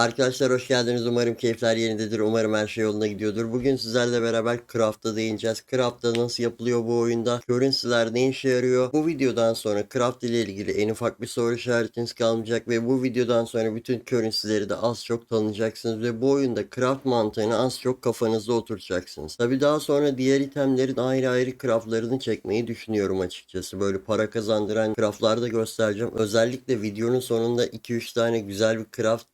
Arkadaşlar hoş geldiniz. Umarım keyifler yerindedir. Umarım her şey yolunda gidiyordur. Bugün sizlerle beraber Craft'a değineceğiz. Craft'ta nasıl yapılıyor bu oyunda? Currency'ler ne işe yarıyor? Bu videodan sonra Craft ile ilgili en ufak bir soru işaretiniz kalmayacak ve bu videodan sonra bütün currency'leri de az çok tanıyacaksınız ve bu oyunda craft mantığını az çok kafanızda oturtacaksınız. Tabi daha sonra diğer itemlerin ayrı ayrı craftlarını çekmeyi düşünüyorum açıkçası. Böyle para kazandıran craftlar da göstereceğim. Özellikle videonun sonunda 2-3 tane güzel bir craft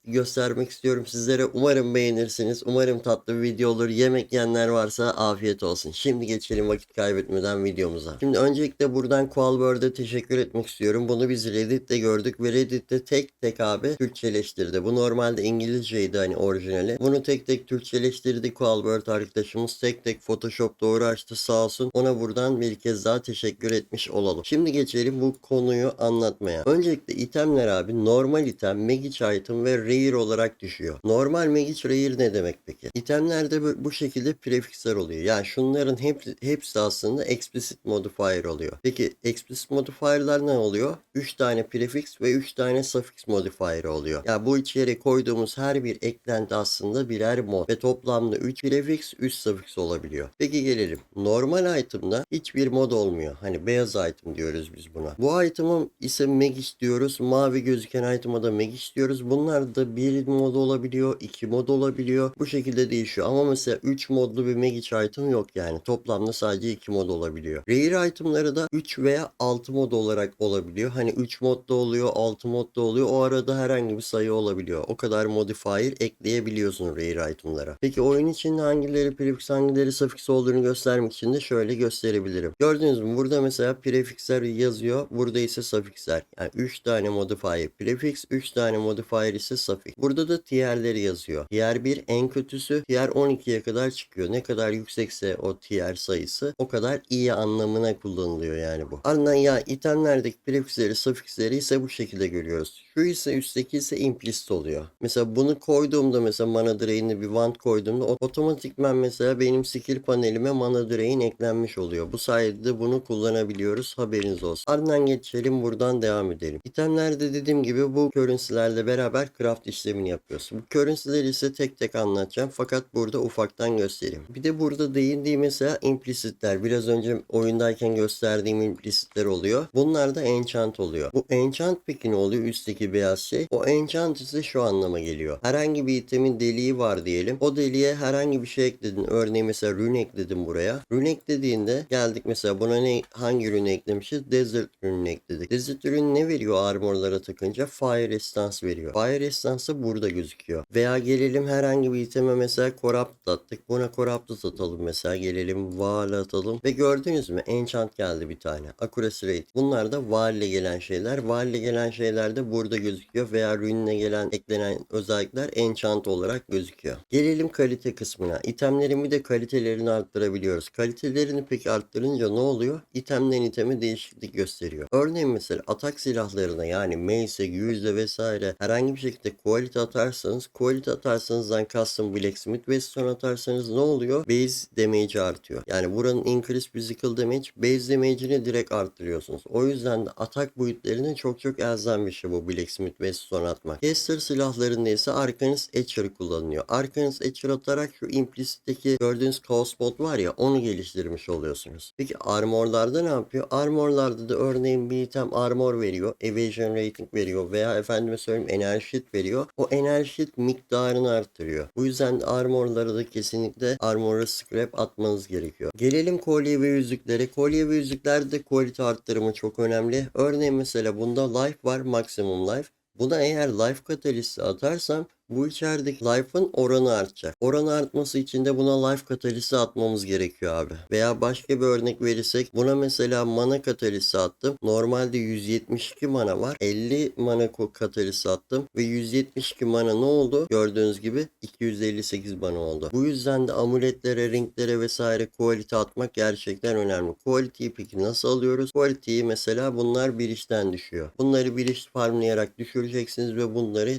göstermek istiyorum sizlere. Umarım beğenirsiniz. Umarım tatlı bir video olur. Yemek yiyenler varsa afiyet olsun. Şimdi geçelim vakit kaybetmeden videomuza. Şimdi öncelikle buradan Qualbird'e teşekkür etmek istiyorum. Bunu biz Reddit'te gördük ve Reddit'te tek tek abi Türkçeleştirdi. Bu normalde İngilizceydi hani orijinali. Bunu tek tek Türkçeleştirdi Qualbird arkadaşımız. Tek tek Photoshop doğru açtı sağ olsun. Ona buradan bir kez daha teşekkür etmiş olalım. Şimdi geçelim bu konuyu anlatmaya. Öncelikle itemler abi normal item, magic item ve rare olarak düşüyor. Normal magic rare ne demek peki? İtemlerde bu, şekilde prefixler oluyor. Yani şunların hep, hepsi aslında explicit modifier oluyor. Peki explicit modifier'lar ne oluyor? 3 tane prefix ve 3 tane suffix modifier oluyor. Ya yani bu içeri koyduğumuz her bir eklenti aslında birer mod ve toplamda 3 prefix 3 suffix olabiliyor. Peki gelelim. Normal item'da hiçbir mod olmuyor. Hani beyaz item diyoruz biz buna. Bu item'ın ise magic diyoruz. Mavi gözüken item'a da magic diyoruz. Bunlar da bir mod olabiliyor, iki mod olabiliyor. Bu şekilde değişiyor. Ama mesela 3 modlu bir magic item yok yani. Toplamda sadece 2 mod olabiliyor. Rare itemları da 3 veya 6 mod olarak olabiliyor. Hani 3 modda oluyor, 6 modda oluyor. O arada herhangi bir sayı olabiliyor. O kadar modifier ekleyebiliyorsun rare itemlara. Peki oyun içinde hangileri prefix hangileri suffix olduğunu göstermek için de şöyle gösterebilirim. Gördünüz mü? Burada mesela prefixler yazıyor. Burada ise suffixler. Yani 3 tane modifier prefix, 3 tane modifier ise suffix. Burada da tierleri yazıyor. Tier 1 en kötüsü, tier 12'ye kadar çıkıyor. Ne kadar yüksekse o tier sayısı o kadar iyi anlamına kullanılıyor yani bu. Ardından ya itemlerdeki prefixleri, suffixleri ise bu şekilde görüyoruz. Şu ise üstteki ise implicit oluyor. Mesela bunu koyduğumda mesela mana drain'e bir wand koyduğumda otomatikman mesela benim skill panelime mana drain eklenmiş oluyor. Bu sayede de bunu kullanabiliyoruz. Haberiniz olsun. Ardından geçelim buradan devam edelim. İtemlerde dediğim gibi bu currency'lerle beraber craft işlemini yapıyorsun. Bu currency'leri ise tek tek anlatacağım. Fakat burada ufaktan göstereyim. Bir de burada değindiğim mesela implicitler. Biraz önce oyundayken gösterdiğim implicitler oluyor. Bunlar da enchant oluyor. Bu enchant peki ne oluyor? Üstteki beyaz şey. O enchant ise şu anlama geliyor. Herhangi bir itemin deliği var diyelim. O deliğe herhangi bir şey ekledin. Örneğin mesela rune ekledim buraya. Rune eklediğinde geldik mesela buna ne hangi rune eklemişiz? Desert rune ekledik. Desert rune ne veriyor armorlara takınca? Fire resistance veriyor. Fire resistance burada gözüküyor. Veya gelelim herhangi bir iteme mesela corrupt attık. Buna corrupt atalım mesela. Gelelim val atalım. Ve gördünüz mü? Enchant geldi bir tane. Accuracy rate. Bunlar da val ile gelen şeyler. Val ile gelen şeyler de burada gözüküyor. Veya rune'le gelen eklenen özellikler enchant olarak gözüküyor. Gelelim kalite kısmına. İtemlerin de kalitelerini arttırabiliyoruz. Kalitelerini peki arttırınca ne oluyor? İtemden iteme değişiklik gösteriyor. Örneğin mesela atak silahlarına yani mace, yüzde vesaire herhangi bir şekilde quality atarsanız quality atarsanızdan custom blacksmith ve stone atarsanız ne oluyor? Base damage artıyor. Yani buranın increase physical damage base damage'ini direkt arttırıyorsunuz. O yüzden de atak boyutlarını çok çok elzem bir şey bu blacksmith ve stone atmak. Caster silahlarında ise Arcanist Etcher kullanılıyor. Arcanist Etcher atarak şu implicit'teki gördüğünüz chaos bot var ya onu geliştirmiş oluyorsunuz. Peki armorlarda ne yapıyor? Armorlarda da örneğin bir item armor veriyor. Evasion rating veriyor veya efendime söyleyeyim enerji veriyor. O enerji miktarını arttırıyor. Bu yüzden de armorlara da kesinlikle armor'a scrap atmanız gerekiyor. Gelelim kolye ve yüzüklere. Kolye ve yüzüklerde quality arttırımı çok önemli. Örneğin mesela bunda life var maximum life. Buna eğer life katalisti atarsam bu içerideki life'ın oranı artacak. Oranı artması için de buna life katalisi atmamız gerekiyor abi. Veya başka bir örnek verirsek buna mesela mana katalisi attım. Normalde 172 mana var. 50 mana katalisi attım ve 172 mana ne oldu? Gördüğünüz gibi 258 mana oldu. Bu yüzden de amuletlere, ringlere vesaire quality atmak gerçekten önemli. Quality'yi peki nasıl alıyoruz? Quality'yi mesela bunlar bir işten düşüyor. Bunları bir iş farmlayarak düşüreceksiniz ve bunları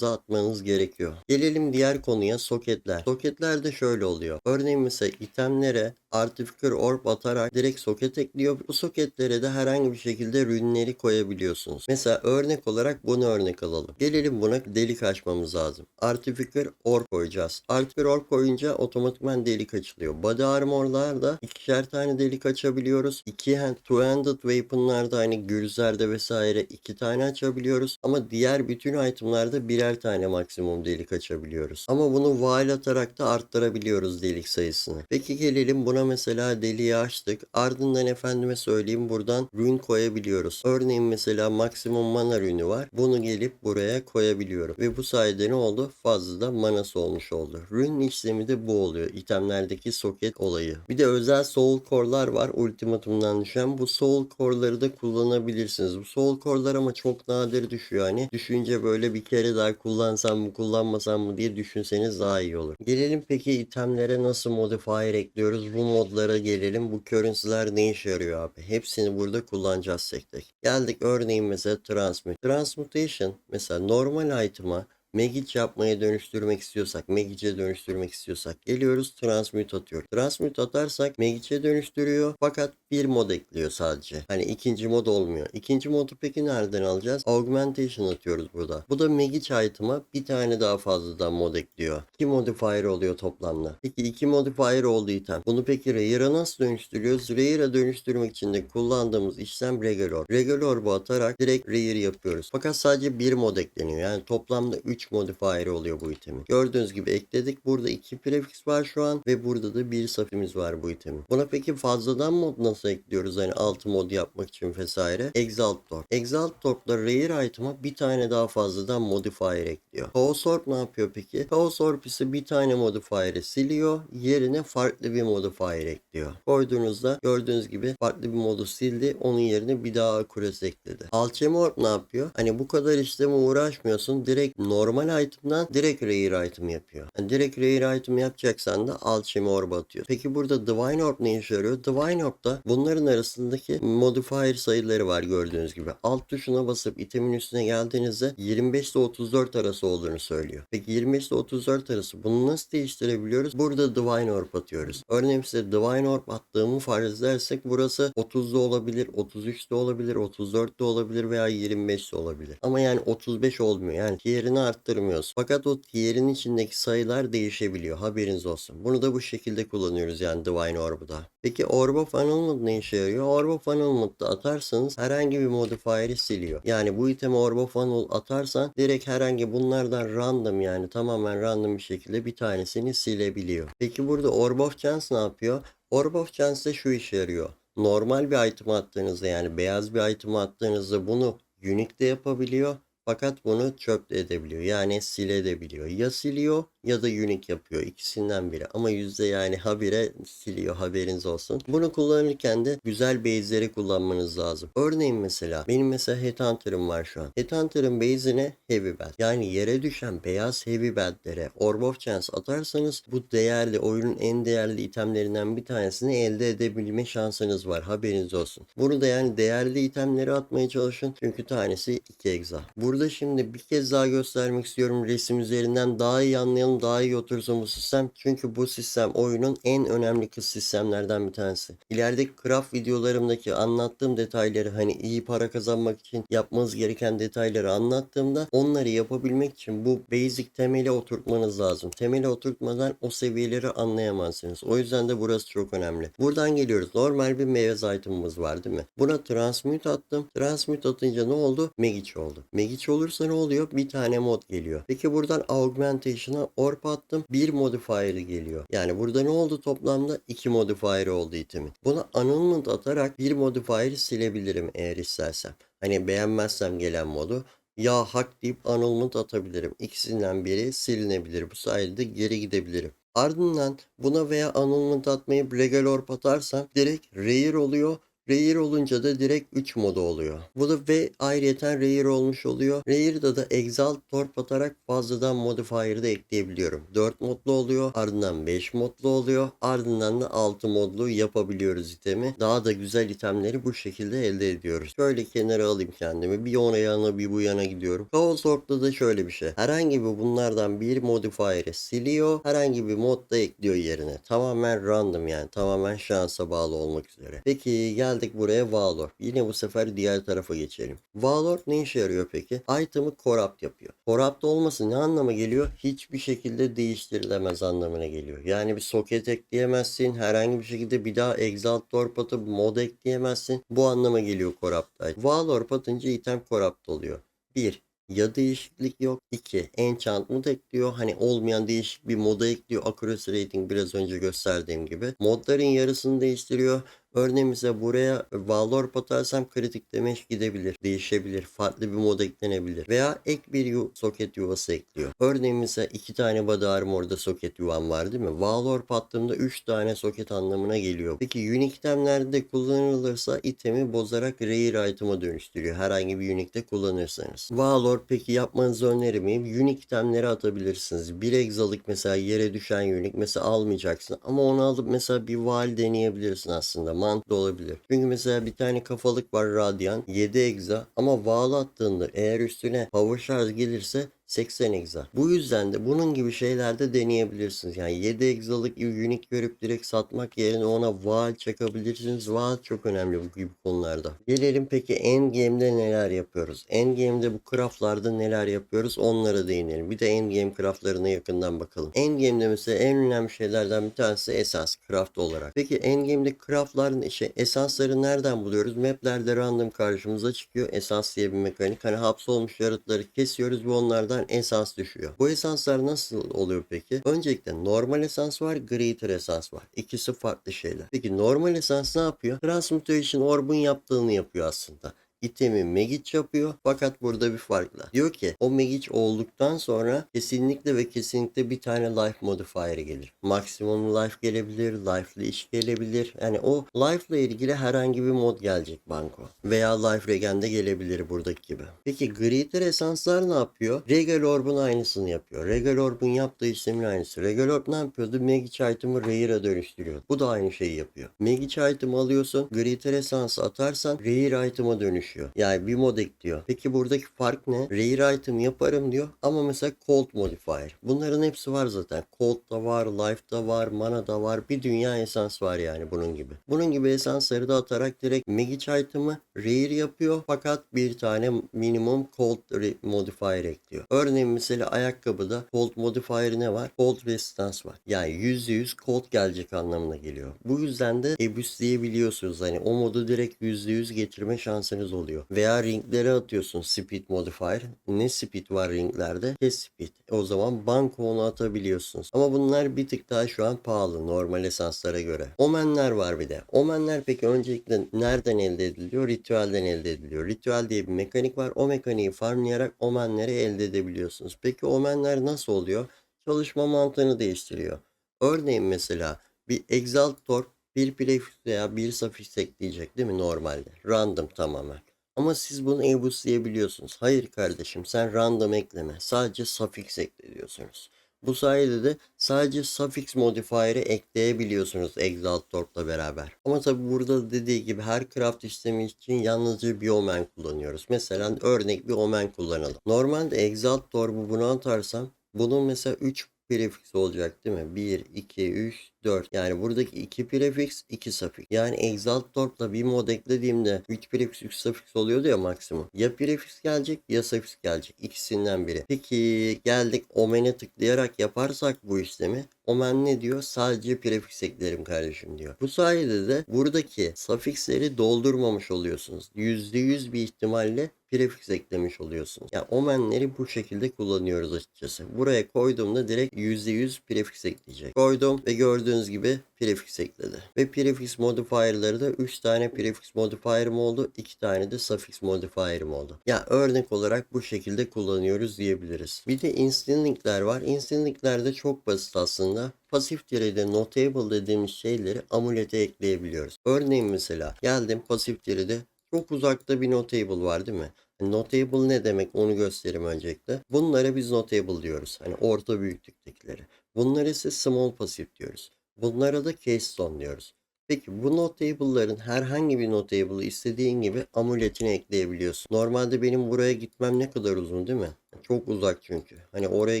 atmanız gerekiyor. Gelelim diğer konuya soketler. Soketler de şöyle oluyor. Örneğin mesela itemlere Artificer Orb atarak direkt soket ekliyor. Bu soketlere de herhangi bir şekilde rünleri koyabiliyorsunuz. Mesela örnek olarak bunu örnek alalım. Gelelim buna delik açmamız lazım. Artificer Orb koyacağız. Artificer Orb koyunca otomatikman delik açılıyor. Body Armor'larda ikişer tane delik açabiliyoruz. İki hand, two-handed weapon'larda hani gülzerde vesaire iki tane açabiliyoruz. Ama diğer bütün itemlarda birer tane maksimum delik açabiliyoruz. Ama bunu while atarak da arttırabiliyoruz delik sayısını. Peki gelelim buna mesela deliği açtık. Ardından efendime söyleyeyim buradan rune koyabiliyoruz. Örneğin mesela maksimum mana rünü var. Bunu gelip buraya koyabiliyorum. Ve bu sayede ne oldu? Fazladan manası olmuş oldu. Rune işlemi de bu oluyor. İtemlerdeki soket olayı. Bir de özel soul core'lar var. Ultimatum'dan düşen. Bu soul core'ları da kullanabilirsiniz. Bu soul core'lar ama çok nadir düşüyor. Hani düşünce böyle bir kere daha kullansam mı kullanmasam mı diye düşünseniz daha iyi olur. Gelelim peki itemlere nasıl modifier ekliyoruz? Bu modlara gelelim. Bu currency'ler ne işe yarıyor abi? Hepsini burada kullanacağız tek tek. Geldik örneğin mesela transmute. Transmutation mesela normal item'a Magic yapmaya dönüştürmek istiyorsak, Magic'e dönüştürmek istiyorsak geliyoruz transmute atıyor. Transmute atarsak Magic'e dönüştürüyor fakat bir mod ekliyor sadece. Hani ikinci mod olmuyor. İkinci modu peki nereden alacağız? Augmentation atıyoruz burada. Bu da Magic item'a bir tane daha fazladan mod ekliyor. İki modifier oluyor toplamda. Peki iki modifier oldu item. Bunu peki Rare'a nasıl dönüştürüyoruz? Rare'a dönüştürmek için de kullandığımız işlem Regalor. Regalor'u atarak direkt Rare yapıyoruz. Fakat sadece bir mod ekleniyor. Yani toplamda 3 modifier oluyor bu itemin. Gördüğünüz gibi ekledik. Burada iki prefix var şu an ve burada da bir safimiz var bu itemin. Buna peki fazladan mod nasıl ekliyoruz? Hani altı mod yapmak için vesaire. Exalt Torp. Exalt Torp'la Rare item'a bir tane daha fazladan modifier ekliyor. Chaos Orb ne yapıyor peki? Chaos Orb ise bir tane modifier'i siliyor. Yerine farklı bir modifier ekliyor. Koyduğunuzda gördüğünüz gibi farklı bir modu sildi. Onun yerine bir daha Akures ekledi. Alchemy Orb ne yapıyor? Hani bu kadar işleme uğraşmıyorsun. Direkt normal item'dan direkt Rare item yapıyor. Yani direkt Rare item yapacaksan da Alchemy Orb atıyor. Peki burada Divine Orb ne işe yarıyor? Divine Orb'da bunların arasındaki modifier sayıları var gördüğünüz gibi. Alt tuşuna basıp itemin üstüne geldiğinizde 25 ile 34 arası olduğunu söylüyor. Peki 25 ile 34 arası bunu nasıl değiştirebiliyoruz? Burada Divine Orb atıyoruz. Örneğin size Divine Orb attığımı farz edersek burası 30'da olabilir, 33'de olabilir, 34'de olabilir veya 25'de olabilir. Ama yani 35 olmuyor. Yani tier'ini arttırmıyoruz. Fakat o tier'in içindeki sayılar değişebiliyor. Haberiniz olsun. Bunu da bu şekilde kullanıyoruz yani Divine Orb'u da. Peki Orb of Annulment ne işe yarıyor? Orb of Annulment'da atarsanız herhangi bir modifier'i siliyor. Yani bu iteme Orb of Annul atarsan direkt herhangi bunlardan random yani tamamen random bir şekilde bir tanesini silebiliyor. Peki burada Orb of Chance ne yapıyor? Orb of Chance de şu işe yarıyor. Normal bir item attığınızda yani beyaz bir item attığınızda bunu unique de yapabiliyor. Fakat bunu çöp de edebiliyor. Yani silebiliyor. Ya siliyor ya da unique yapıyor. İkisinden biri. Ama yüzde yani habire siliyor. Haberiniz olsun. Bunu kullanırken de güzel base'leri kullanmanız lazım. Örneğin mesela benim mesela Headhunter'ım var şu an. Headhunter'ın base'ine Heavy Belt. Yani yere düşen beyaz Heavy Belt'lere Orb of Chance atarsanız bu değerli oyunun en değerli itemlerinden bir tanesini elde edebilme şansınız var. Haberiniz olsun. Bunu da yani değerli itemleri atmaya çalışın. Çünkü tanesi 2 egza. Burada şimdi bir kez daha göstermek istiyorum. Resim üzerinden daha iyi anlayalım, daha iyi otursun bu sistem. Çünkü bu sistem oyunun en önemli kız sistemlerden bir tanesi. İlerideki craft videolarımdaki anlattığım detayları hani iyi para kazanmak için yapmanız gereken detayları anlattığımda onları yapabilmek için bu basic temeli oturtmanız lazım. Temeli oturtmadan o seviyeleri anlayamazsınız. O yüzden de burası çok önemli. Buradan geliyoruz. Normal bir meyve item'ımız var değil mi? Buna transmute attım. Transmute atınca ne oldu? Magic oldu. Magic olursa ne oluyor? Bir tane mod geliyor. Peki buradan augmentation'a orb attım. Bir modifier'ı geliyor. Yani burada ne oldu toplamda? iki modifier oldu itemin. Buna annulment atarak bir modifier'ı silebilirim eğer istersem. Hani beğenmezsem gelen modu ya hak deyip annulment atabilirim. İkisinden biri silinebilir. Bu sayede geri gidebilirim. Ardından buna veya annulment atmayıp regal orb atarsam direkt rare oluyor. Rare olunca da direkt 3 modu oluyor. Bu da ve ayrıyeten Rare olmuş oluyor. Rare'da da Exalt Torp atarak fazladan modifier'ı da ekleyebiliyorum. 4 modlu oluyor. Ardından 5 modlu oluyor. Ardından da 6 modlu yapabiliyoruz itemi. Daha da güzel itemleri bu şekilde elde ediyoruz. Şöyle kenara alayım kendimi. Bir ona yana bir bu yana gidiyorum. Chaos Orb'da da şöyle bir şey. Herhangi bir bunlardan bir modifier'ı siliyor. Herhangi bir mod da ekliyor yerine. Tamamen random yani. Tamamen şansa bağlı olmak üzere. Peki geldik buraya Valor. Yine bu sefer diğer tarafa geçelim. Valor ne işe yarıyor peki? Item'ı corrupt yapıyor. Corrupt olması ne anlama geliyor? Hiçbir şekilde değiştirilemez anlamına geliyor. Yani bir soket ekleyemezsin. Herhangi bir şekilde bir daha Exalt Torp atıp mod ekleyemezsin. Bu anlama geliyor corrupt. Valor atınca item corrupt oluyor. 1. Ya değişiklik yok. 2. Enchantment ekliyor. Hani olmayan değişik bir moda ekliyor. Accuracy rating biraz önce gösterdiğim gibi. Modların yarısını değiştiriyor. Örneğin buraya Valor atarsam kritik damage gidebilir. Değişebilir. Farklı bir mod eklenebilir. Veya ek bir yu soket yuvası ekliyor. Örneğin iki tane body armor'da soket yuvam var değil mi? Valor attığımda 3 tane soket anlamına geliyor. Peki unique itemlerde kullanılırsa itemi bozarak rare item'a dönüştürüyor. Herhangi bir unique'de kullanırsanız. Valor peki yapmanızı öneririm. Unique itemleri atabilirsiniz. Bir egzalık mesela yere düşen unique mesela almayacaksın. Ama onu alıp mesela bir val deneyebilirsin aslında mantıklı olabilir. Çünkü mesela bir tane kafalık var Radiant 7 egza ama Val attığında eğer üstüne power charge gelirse 80 egza. Bu yüzden de bunun gibi şeyler de deneyebilirsiniz. Yani 7 egzalık unique görüp direkt satmak yerine ona val çakabilirsiniz. Val çok önemli bu gibi konularda. Gelelim peki endgame'de neler yapıyoruz? Endgame'de bu craftlarda neler yapıyoruz? Onlara değinelim. Bir de endgame craftlarına yakından bakalım. Endgame'de mesela en önemli şeylerden bir tanesi esans craft olarak. Peki endgame'de craftların şey esansları nereden buluyoruz? Maplerde random karşımıza çıkıyor. Esans diye bir mekanik. Hani hapsolmuş yaratıkları kesiyoruz ve onlardan esans düşüyor. Bu esanslar nasıl oluyor peki? Öncelikle normal esans var, greater esans var. İkisi farklı şeyler. Peki normal esans ne yapıyor? Transmutation Orb'un yaptığını yapıyor aslında itemi Megic yapıyor. Fakat burada bir fark var. Diyor ki o Megic olduktan sonra kesinlikle ve kesinlikle bir tane life modifier gelir. Maksimum life gelebilir, life leash gelebilir. Yani o life ile ilgili herhangi bir mod gelecek banko. Veya life regen de gelebilir buradaki gibi. Peki Greater esanslar ne yapıyor? Regal Orb'un aynısını yapıyor. Regal Orb'un yaptığı işlemin aynısı. Regal Orb ne yapıyordu? Megic item'ı Rare'a dönüştürüyor. Bu da aynı şeyi yapıyor. Megic item alıyorsun. Greater esans atarsan Rare item'a dönüşüyor düşüyor. Yani bir mod ekliyor. Peki buradaki fark ne? Rare item yaparım diyor ama mesela cold modifier. Bunların hepsi var zaten. Cold da var, life da var, mana da var. Bir dünya esans var yani bunun gibi. Bunun gibi esansları da atarak direkt magic item'ı rare yapıyor fakat bir tane minimum cold modifier ekliyor. Örneğin mesela ayakkabıda cold modifier ne var? Cold resistance var. Yani %100 cold gelecek anlamına geliyor. Bu yüzden de ebus diyebiliyorsunuz. Hani o modu direkt %100 getirme şansınız oluyor. Veya ringleri atıyorsun speed modifier. Ne speed var ringlerde? Kes speed. O zaman banko onu atabiliyorsunuz. Ama bunlar bir tık daha şu an pahalı normal esanslara göre. Omenler var bir de. Omenler peki öncelikle nereden elde ediliyor? Ritüelden elde ediliyor. Ritüel diye bir mekanik var. O mekaniği farmlayarak omenleri elde edebiliyorsunuz. Peki omenler nasıl oluyor? Çalışma mantığını değiştiriyor. Örneğin mesela bir Exaltor bir prefix veya bir suffix ekleyecek değil mi normalde? Random tamamen. Ama siz bunu ebus diyebiliyorsunuz. Hayır kardeşim sen random ekleme. Sadece suffix ekle diyorsunuz. Bu sayede de sadece suffix modifier'ı ekleyebiliyorsunuz Exaltorp'la beraber. Ama tabi burada dediği gibi her craft işlemi için yalnızca bir omen kullanıyoruz. Mesela örnek bir omen kullanalım. Normalde Exaltorp'u buna atarsam bunun mesela 3 prefix olacak değil mi? 1, 2, 3, 4. Yani buradaki 2 prefix 2 suffix. Yani Exaltorp'la bir mod eklediğimde 3 prefix 3 suffix oluyordu ya maksimum. Ya prefix gelecek ya suffix gelecek. İkisinden biri. Peki geldik Omen'e tıklayarak yaparsak bu işlemi Omen ne diyor? Sadece prefix eklerim kardeşim diyor. Bu sayede de buradaki suffixleri doldurmamış oluyorsunuz. %100 bir ihtimalle prefix eklemiş oluyorsunuz. Yani omenleri bu şekilde kullanıyoruz açıkçası. Buraya koyduğumda direkt %100 prefix ekleyecek. Koydum ve gördüğünüz gördüğünüz gibi prefix ekledi. Ve prefix modifier'ları da 3 tane prefix modifier'ım oldu. 2 tane de suffix modifier'ım oldu. Ya örnek olarak bu şekilde kullanıyoruz diyebiliriz. Bir de instant var. Instant de çok basit aslında. Pasif tirede notable dediğimiz şeyleri amulete ekleyebiliyoruz. Örneğin mesela geldim pasif tirede çok uzakta bir notable var değil mi? Notable ne demek onu göstereyim öncelikle. Bunlara biz notable diyoruz. Hani orta büyüklüktekileri. Bunlara ise small pasif diyoruz. Bunlara da keystone diyoruz. Peki bu notable'ların herhangi bir notable'ı istediğin gibi amuletine ekleyebiliyorsun. Normalde benim buraya gitmem ne kadar uzun değil mi? Çok uzak çünkü. Hani oraya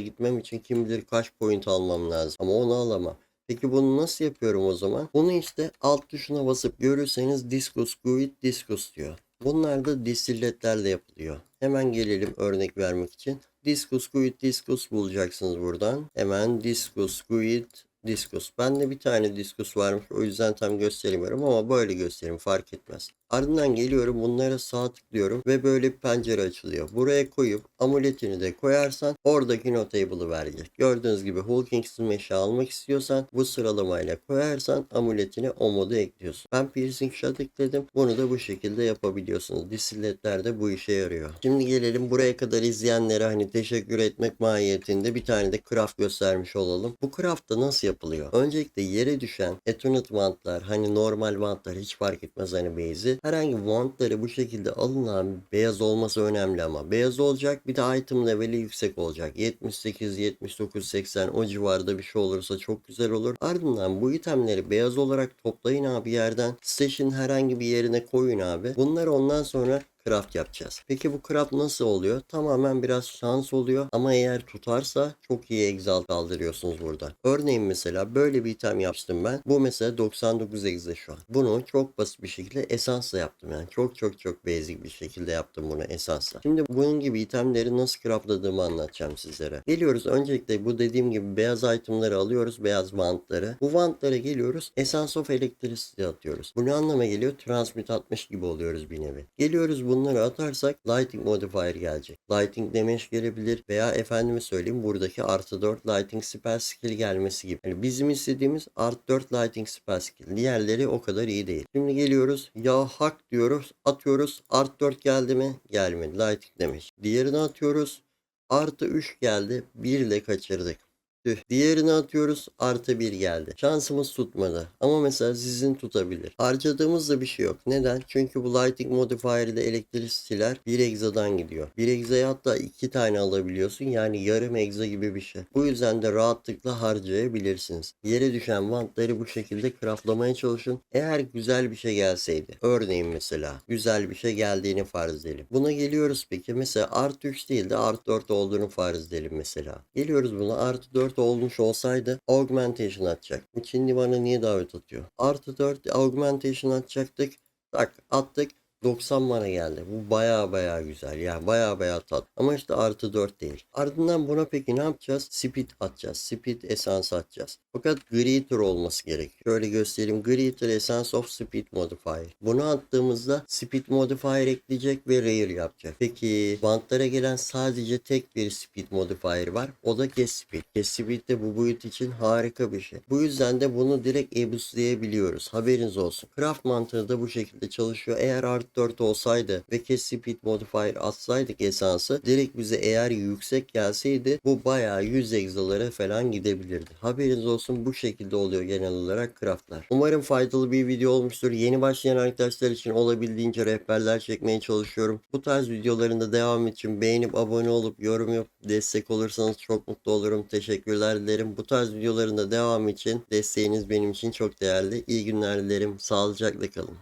gitmem için kim bilir kaç point almam lazım. Ama onu alamam. Peki bunu nasıl yapıyorum o zaman? Bunu işte alt tuşuna basıp görürseniz Discus Guide Discus diyor. Bunlar da distilletlerle yapılıyor. Hemen gelelim örnek vermek için. Discus Guide Discus bulacaksınız buradan. Hemen Discus Guide Diskus. Bende bir tane diskus varmış. O yüzden tam gösteremiyorum ama böyle göstereyim fark etmez. Ardından geliyorum bunlara sağ tıklıyorum ve böyle bir pencere açılıyor. Buraya koyup amuletini de koyarsan oradaki notable'ı verecek. Gördüğünüz gibi Hulking Smash'ı almak istiyorsan bu sıralamayla koyarsan amuletine o modu ekliyorsun. Ben Piercing Shot ekledim. Bunu da bu şekilde yapabiliyorsunuz. Disilletler de bu işe yarıyor. Şimdi gelelim buraya kadar izleyenlere hani teşekkür etmek mahiyetinde bir tane de craft göstermiş olalım. Bu craft da nasıl yapılıyor? Öncelikle yere düşen Eternal Wand'lar hani normal Wand'lar hiç fark etmez hani base'i herhangi wandları bu şekilde alın abi. Beyaz olması önemli ama. Beyaz olacak bir de item leveli yüksek olacak. 78, 79, 80 o civarda bir şey olursa çok güzel olur. Ardından bu itemleri beyaz olarak toplayın abi yerden. Station herhangi bir yerine koyun abi. Bunları ondan sonra craft yapacağız. Peki bu craft nasıl oluyor? Tamamen biraz şans oluyor ama eğer tutarsa çok iyi exalt kaldırıyorsunuz burada. Örneğin mesela böyle bir item yaptım ben. Bu mesela 99 exe şu an. Bunu çok basit bir şekilde esansla yaptım yani. Çok çok çok basic bir şekilde yaptım bunu esansla. Şimdi bunun gibi itemleri nasıl craftladığımı anlatacağım sizlere. Geliyoruz öncelikle bu dediğim gibi beyaz itemları alıyoruz. Beyaz vantları. Bu vantlara geliyoruz. Essence of Electricity atıyoruz. Bu ne anlama geliyor? Transmit atmış gibi oluyoruz bir nevi. Geliyoruz bunları atarsak Lighting Modifier gelecek. Lighting damage gelebilir veya efendime söyleyeyim buradaki artı 4 Lighting Spell Skill gelmesi gibi. Yani bizim istediğimiz artı 4 Lighting Spell Skill. Diğerleri o kadar iyi değil. Şimdi geliyoruz. Ya hak diyoruz. Atıyoruz. Artı 4 geldi mi? Gelmedi. Lighting damage. Diğerini atıyoruz. Artı 3 geldi. 1 ile kaçırdık. Tüh. Diğerini atıyoruz artı bir geldi. Şansımız tutmadı. Ama mesela sizin tutabilir. Harcadığımızda bir şey yok. Neden? Çünkü bu Lighting Modifier ile elektrisiler bir egzadan gidiyor. Bir egzaya hatta iki tane alabiliyorsun. Yani yarım egza gibi bir şey. Bu yüzden de rahatlıkla harcayabilirsiniz. Yere düşen vantları bu şekilde craftlamaya çalışın. Eğer güzel bir şey gelseydi. Örneğin mesela güzel bir şey geldiğini farz edelim. Buna geliyoruz peki. Mesela artı 3 değil de artı 4 olduğunu farz edelim mesela. Geliyoruz buna artı 4 olmuş olsaydı augmentation atacak. Bu Çinli bana niye davet atıyor? Artı 4 augmentation atacaktık. Tak attık. 90 mana geldi. Bu baya baya güzel. Yani baya baya tat. Ama işte artı 4 değil. Ardından buna peki ne yapacağız? Speed atacağız. Speed esans atacağız. Fakat Greater olması gerekiyor. Şöyle göstereyim. Greater Essence of Speed Modifier. Bunu attığımızda Speed Modifier ekleyecek ve Rare yapacak. Peki bantlara gelen sadece tek bir Speed Modifier var. O da Kes Speed. Kes Speed de bu boyut için harika bir şey. Bu yüzden de bunu direkt ebuslayabiliyoruz. Haberiniz olsun. Craft mantığı da bu şekilde çalışıyor. Eğer artı 4 olsaydı ve Kes Speed Modifier atsaydık esansı direkt bize eğer yüksek gelseydi bu bayağı 100 egzalara falan gidebilirdi. Haberiniz olsun bu şekilde oluyor genel olarak craftlar. Umarım faydalı bir video olmuştur. Yeni başlayan arkadaşlar için olabildiğince rehberler çekmeye çalışıyorum. Bu tarz videoların da devam için beğenip abone olup yorum yapıp destek olursanız çok mutlu olurum. Teşekkürler dilerim. Bu tarz videoların da devam için desteğiniz benim için çok değerli. İyi günler dilerim. Sağlıcakla kalın.